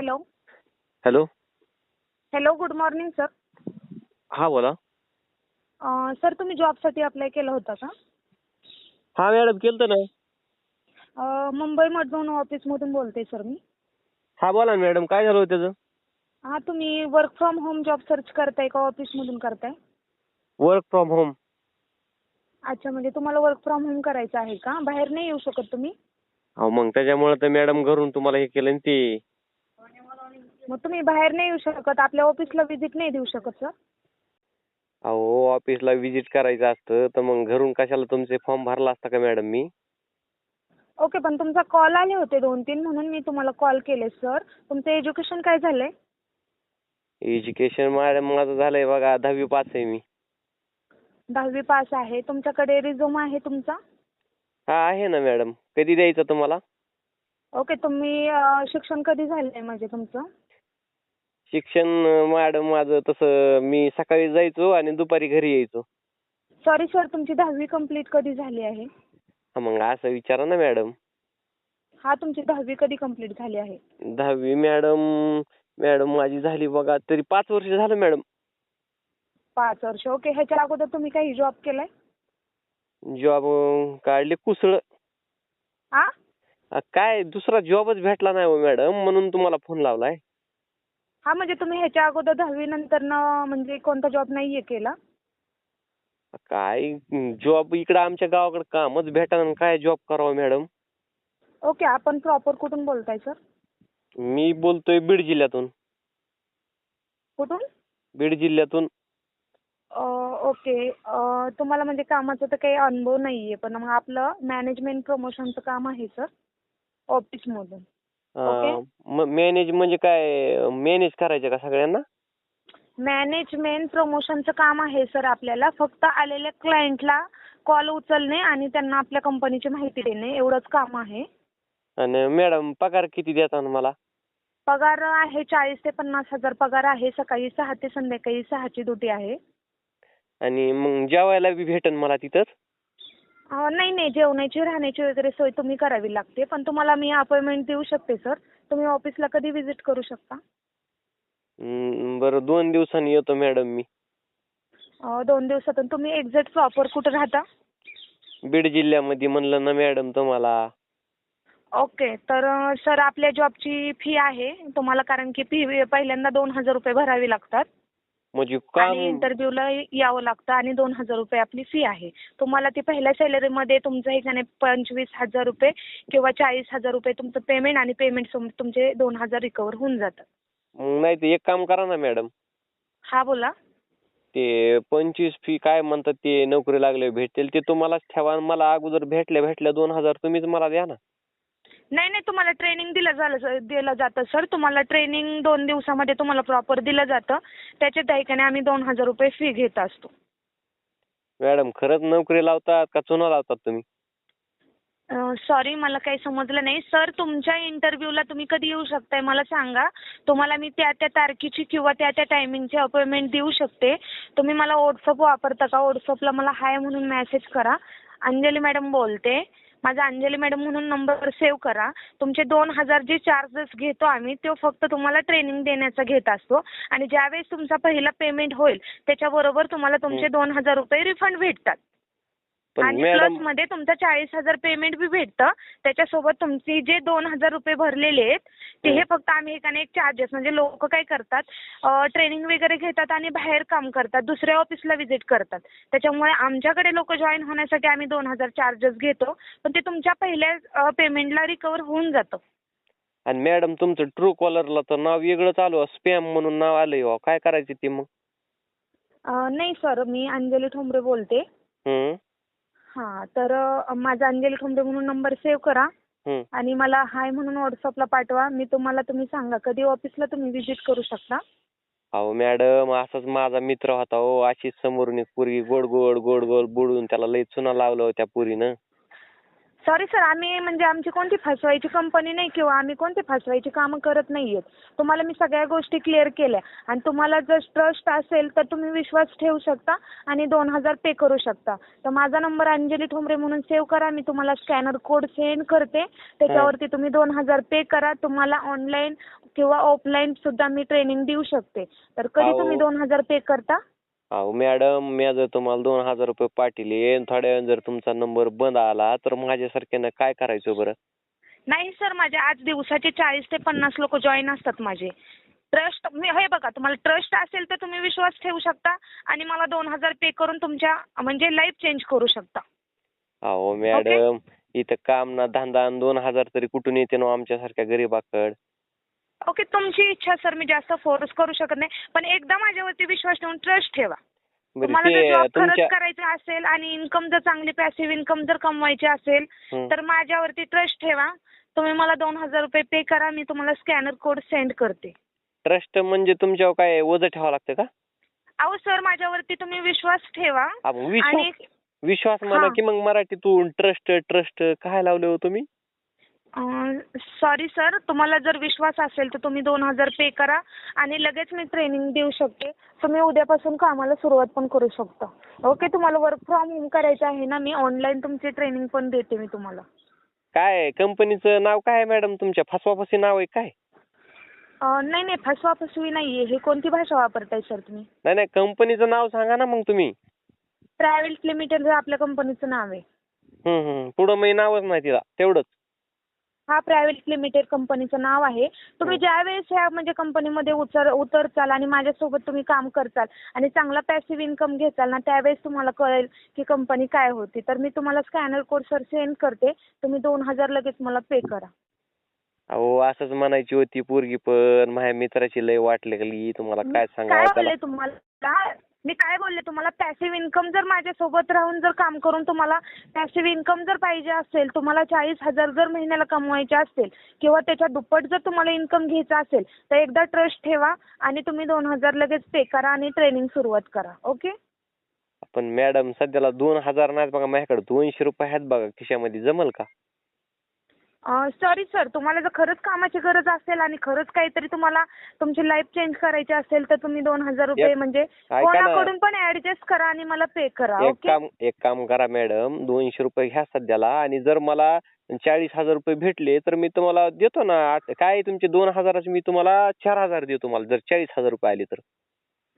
Hello. Hello. Hello good morning sir. हा बोला. अं, sir तुम्ही जॉबसाठी अप्लाय केलं होतं का? हा मॅडम केलं ना. अं, मुंबईमधून ऑफिसमधून बोलते सर मी. हा बोला ना मॅडम काय झालं होतं त्याचं? हा तुम्ही work from home job search करताय का ऑफिसमधून करताय? वर्क फ्रॉम होम अच्छा म्हणजे तुम्हाला वर्क फ्रॉम होम करायचं आहे का? बाहेर नाही येऊ शकत तुम्ही? मग त्याच्यामुळे तर मॅडम घरून तुम्हाला हे केलं ना ते मग तुम्ही बाहेर नाही येऊ शकत. आपल्या ऑफिसला व्हिजिट नाही देऊ शकत सर अहो ऑफिसला व्हिजिट करायचं असतं तर मग घरून कशाला तुमचे फॉर्म भरला असता का मॅडम मी? ओके पण तुमचा कॉल आले होते दोन तीन म्हणून मी तुम्हाला कॉल केले सर तुमचं एज्युकेशन काय झालंय? एज्युकेशन मॅडम माझं झालंय बघा दहावी पास आहे मी. दहावी पास आहे. तुमच्याकडे रिझ्यूम आहे तुमचा? हा आहे ना मॅडम कधी द्यायचं तुम्हाला? ओके तुम्ही अं, शिक्षण कधी झालंय म्हणजे तुमचं? शिक्षण मॅडम माझं तसं मी सकाळी जायचो आणि दुपारी घरी यायचो. सॉरी सर तुमची दहावी कंप्लीट कधी झाली आहे? हा मग असं विचारा ना मॅडम. हा तुमची दहावी कधी कंप्लीट झाली आहे? दहावी मॅडम मॅडम माझी झाली बघा तरी पाच वर्ष झालं मॅडम. पाच वर्ष ओके. ह्याच्या अगोदर तुम्ही काही जॉब केलाय? जॉब काढले कुसळ. आ? अ, काय दुसरा जॉबच भेटला नाही हो मॅडम म्हणून तुम्हाला फोन लावलाय. हा म्हणजे तुम्ही ह्याच्या अगोदर दहावी नंतर म्हणजे कोणता जॉब नाहीये केला? काय जॉब इकडं आमच्या गावाकडे कामच भेटाना काय जॉब करावं मॅडम ओके आपण प्रॉपर कुठून बोलताय सर मी बोलतोय बीड जिल्ह्यातून. कुठून? बीड जिल्ह्यातून. अं, ओके. अं, तुम्हाला म्हणजे कामाचा तर काही अनुभव नाहीये पण मग आपलं मॅनेजमेंट प्रमोशनचं काम आहे सर ऑफिसमधून. मॅनेज म्हणजे काय मॅनेज करायचं का सगळ्यांना? मॅनेजमेंट प्रमोशनचं काम आहे सर आपल्याला. फक्त आलेल्या क्लायंटला कॉल उचलणे आणि त्यांना आपल्या कंपनीची माहिती देणे एवढंच काम आहे. आणि मॅडम पगार किती देता मला? पगार आहे चाळीस ते पन्नास हजार पगार आहे. सकाळी सहा ते संध्याकाळी सहाची ड्युटी आहे. आणि मग जेवायला बी भेटन मला तिथंच? नाही नाही जेवणाची राहण्याची वगैरे सोय तुम्ही करावी लागते. पण तुम्हाला मी अपॉइंटमेंट देऊ शकते सर तुम्ही ऑफिसला कधी व्हिजिट करू शकता? हम्म, बरं दोन दिवसांनी येतो मॅडम मी. अं, दोन दिवसातून तुम्ही एक्झॅक्ट प्रॉपर कुठं राहता? बीड जिल्ह्यामध्ये म्हणलं ना मॅडम तुम्हाला. ओके तर अं, सर आपल्या जॉबची फी आहे. तुम्हाला कारण की फी पहिल्यांदा दोन हजार रुपये भरावी लागतात. म्हणजे आणि काम इंटरव्ह्यूला यावं लागतं आणि दोन हजार रुपये आपली फी आहे. तुम्हाला ती पहिल्या सॅलरीमध्ये तुमचं हे नाही पंचवीस हजार रुपये किंवा चाळीस हजार रुपये तुमचं पेमेंट आणि पेमेंट तुमचे दोन हजार रिकवर होऊन जातात मग नाही ते एक काम करा ना मॅडम हा बोला. ते पंचवीस फी काय म्हणतात ते नोकरी लागले भेटतील ते तुम्हालाच ठेवा आणि मला अगोदर भेटल्या भेटल्या दोन हजार तुम्हीच मला द्या ना. नाही नाही तुम्हाला ट्रेनिंग दिलं झालं दिलं जातं सर. तुम्हाला ट्रेनिंग दोन दिवसामध्ये तुम्हाला प्रॉपर दिलं जातं. त्याच्या ठिकाणी आम्ही दोन हजार रुपये फी घेत असतो. मॅडम खरंच नोकरी लावतात का चुना लावतात तुम्ही? सॉरी मला काही समजलं नाही. सर तुमच्या इंटरव्ह्यूला तुम्ही कधी येऊ शकताय? मला सांगा. तुम्हाला मी त्या त्या तारखेची किंवा त्या त्या टायमिंगची अपॉइंटमेंट देऊ शकते. तुम्ही मला व्हॉट्सअप वापरता का? व्हॉट्सअपला मला हाय म्हणून मेसेज करा. अंजली मॅडम बोलते. माझा अंजली मॅडम म्हणून नंबर सेव्ह करा. तुमचे दोन हजार जे चार्जेस घेतो आम्ही ते फक्त तुम्हाला ट्रेनिंग देण्याचा घेत असतो. आणि ज्यावेळेस तुमचा पहिला पेमेंट होईल त्याच्याबरोबर तुम्हाला तुमचे दोन हजार रुपये रिफंड भेटतात. आणि प्लसमध्ये तुमचं चाळीस हजार पेमेंट बी भेटतं. त्याच्यासोबत तुमची जे दोन हजार रुपये भरलेले आहेत ते हे फक्त आम्ही एकाने एक चार्जेस म्हणजे लोक काय करतात ट्रेनिंग वगैरे घेतात आणि बाहेर काम करतात दुसऱ्या ऑफिसला व्हिजिट करतात. त्याच्यामुळे आमच्याकडे लोक जॉईन होण्यासाठी आम्ही दोन हजार चार्जेस घेतो पण ते तुमच्या पहिल्या पेमेंटला रिकवर होऊन जातं. आणि मॅडम तुमचं ट्रू कॉलरला तर नाव वेगळं चालू स्पॅम म्हणून नाव आलंय हो. काय करायचं ते मग? नाही सर मी अंजली ठोंबरे बोलते. हां तर माझा अंजली ठोंबरे म्हणून नंबर सेव्ह करा. आणि मला हाय म्हणून व्हॉट्सअपला पाठवा. मी तुम्हाला तुम्ही सांगा कधी ऑफिसला तुम्ही व्हिजिट करू शकता? अहो मॅडम असाच माझा मित्र होता हो. अशीच समोरून एक पोरगी गोड गोड गोड गोड बुडून त्याला लय चुना लावलं हो त्या पोरीनं. सॉरी सर आम्ही म्हणजे आमची कोणती फसवायची कंपनी नाही किंवा आम्ही कोणती फसवायची कामं करत नाहीयेत. तुम्हाला मी सगळ्या गोष्टी क्लिअर केल्या. आणि तुम्हाला जर ट्रस्ट असेल तर तुम्ही विश्वास ठेवू शकता आणि दोन हजार पे करू शकता. तर माझा नंबर अंजली ठोंबरे म्हणून सेव्ह करा. मी तुम्हाला स्कॅनर कोड सेंड करते. त्याच्यावरती तुम्ही दोन हजार पे करा. तुम्हाला ऑनलाईन किंवा ऑफलाईन सुद्धा मी ट्रेनिंग देऊ शकते. तर कधी. तुम्ही दोन हजार पे करता? अहो मॅडम मी जर तुम्हाला दोन हजार रुपये पाठवले आणि थोड्या वेळाने जर तुमचा नंबर बंद आला तर माझ्यासारख्यानं काय करायचं बरं? नाही सर माझे आज दिवसाचे चाळीस ते पन्नास लोक जॉईन असतात माझे. ट्रस्ट मी हे बघा तुम्हाला ट्रस्ट असेल तर तुम्ही विश्वास ठेवू शकता आणि मला दोन हजार पे करून तुमच्या म्हणजे लाईफ चेंज करू शकता. अहो मॅडम इथं काम ना धंदा आणि दोन हजार तरी कुठून येते ना आमच्यासारख्या गरीबाकड? ओके तुमची इच्छा सर मी जास्त फोर्स करू शकत नाही. पण एकदा माझ्यावरती विश्वास ठेवून ट्रस्ट ठेवा. बरं तुम्हाला ते जर जॉब तुमच्या खरंच करायचा असेल आणि इन्कम जर चांगली पॅसिव्ह इन्कम जर कमवायची असेल हं. तर माझ्यावरती ट्रस्ट ठेवा. तुम्ही मला दोन हजार रुपये पे करा मी तुम्हाला स्कॅनर कोड सेंड करते. ट्रस्ट म्हणजे तुमच्यावर काय ओझं ठेवावं लागतं का? अहो सर माझ्यावरती तुम्ही विश्वास ठेवा. अहो, आणि विश्वास विश्वास म्हणा हां. की मग मराठीतून ट्रस्ट ट्रस्ट काय लावले हो तुम्ही? सॉरी सर तुम्हाला जर विश्वास असेल तर तुम्ही दोन हजार पे करा आणि लगेच मी ट्रेनिंग देऊ शकते. तुम्ही उद्यापासून कामाला सुरुवात पण करू शकता. ओके तुम्हाला वर्क फ्रॉम होम करायचं आहे ना मी ऑनलाईन तुमची ट्रेनिंग पण देते मी तुम्हाला. काय कंपनीचं नाव काय आहे मॅडम तुमच्या? फसवाफसी नाव आहे काय? अं, नाही नाही फसवा फसवी नाहीये हे कोणती भाषा वापरताय सर तुम्ही? नाही नाही कंपनीचं नाव सांगा ना मग तुम्ही. ट्रॅव्हल्स लिमिटेड हे आपल्या कंपनीचं नाव आहे. हम्म हम्म. पुढं मी नावच नाही तिला तेवढंच. हा प्रायव्हेट लिमिटेड कंपनीचं नाव आहे. तुम्ही हं. ज्यावेळेस ह्या म्हणजे कंपनीमध्ये उतर उतरचाल आणि माझ्यासोबत तुम्ही काम करचाल आणि चांगला पॅसिव्ह इन्कम घेचाल ना त्यावेळेस तुम्हाला कळेल की कंपनी काय होती. तर मी तुम्हाला स्कॅनर कोड सर सेंड करते. तुम्ही दोन हजार लगेच मला पे करा. अहो असंच म्हणायची होती पोरगी पण माझ्या मित्राची लय वाट लागली तुम्हाला काय काय सांगावं त्याला तुम्हाला? मी काय बोलले तुम्हाला? पॅसिव्ह इन्कम जर माझ्यासोबत राहून जर काम करून तुम्हाला पॅसिव्ह इन्कम जर पाहिजे असेल तुम्हाला चाळीस हजार जर महिन्याला कमवायचे असेल किंवा त्याच्या दुप्पट जर तुम्हाला इन्कम घ्यायचा असेल तर एकदा ट्रस्ट ठेवा आणि तुम्ही दोन हजार लगेच पे करा आणि ट्रेनिंग सुरुवात करा. ओके पण मॅडम सध्याला दोन हजार नाही बघा माझ्याकडे दोनशे रुपये आहेत बघा खिशामध्ये. जमल का? सॉरी सर तुम्हाला जर खरंच कामाची गरज असेल आणि खरंच काहीतरी तुम्हाला तुमची लाईफ चेंज करायची असेल तर तुम्ही दोन हजार रुपये एक- म्हणजे ऐका ना. कोणाकडून पण ऍडजस्ट करा आणि मला पे करा एक ओके काम एक काम करा मॅडम दोनशे रुपये घ्या सध्याला आणि जर मला चाळीस हजार रुपये भेटले तर मी तुम्हाला देतो ना आठ- काय तुमचे दोन हजाराचे मी तुम्हाला चार हजार देतो मला जर चाळीस हजार रुपये आले तर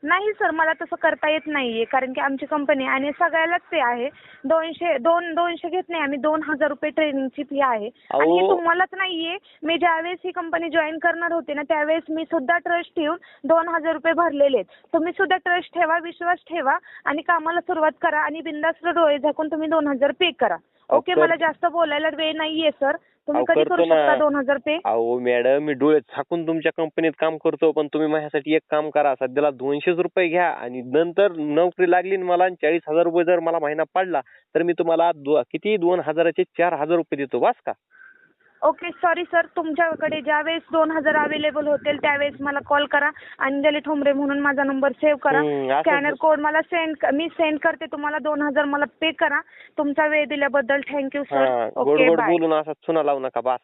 नाही सर मला तसं करता येत नाहीये. कारण की आमची कंपनी आणि सगळ्यालाच पे आहे. दोनशे दोन दोनशे घेत नाही आम्ही दोन हजार रुपये ट्रेनिंगची फी आहे. आणि हे अहो. तुम्हालाच नाहीये. मी ज्यावेळेस ही कंपनी जॉईन करणार होते ना त्यावेळेस मी सुद्धा ट्रस्ट ठेवून दोन हजार रुपये भरलेले आहेत. तुम्ही सुद्धा ट्रस्ट ठेवा विश्वास ठेवा आणि कामाला सुरुवात करा आणि बिंदास्त डोळे झाकून तुम्ही दोन हजार पे करा. ओके मला जास्त बोलायला वेळ नाहीये सर. तुम्ही कधी करू शकता. दोन हजार पे? अहो मॅडम मी डोळे झाकून तुमच्या कंपनीत काम करतो पण तुम्ही माझ्यासाठी एक काम करा. सध्याला दोनशेच रुपये घ्या आणि नंतर नोकरी लागली न मला आणि चाळीस हजार रुपये जर मला महिना पडला तर मी तुम्हाला किती? दोन हजाराचे चार हजार रुपये देतो. बस का? ओके सॉरी सर तुमच्याकडे ज्यावेळेस दोन हजार अवेलेबल होतील त्यावेळेस मला कॉल करा. अंजली ठोंबरे म्हणून माझा नंबर सेव्ह करा. हम्म, असं- स्कॅनर कोड मला सेंड मी सेंड करते तुम्हाला. दोन हजार मला पे करा. तुमचा वेळ दिल्याबद्दल थँक्यू हा सर गोड ओके गोड बाय बोलून असा चुना लावू नका बस.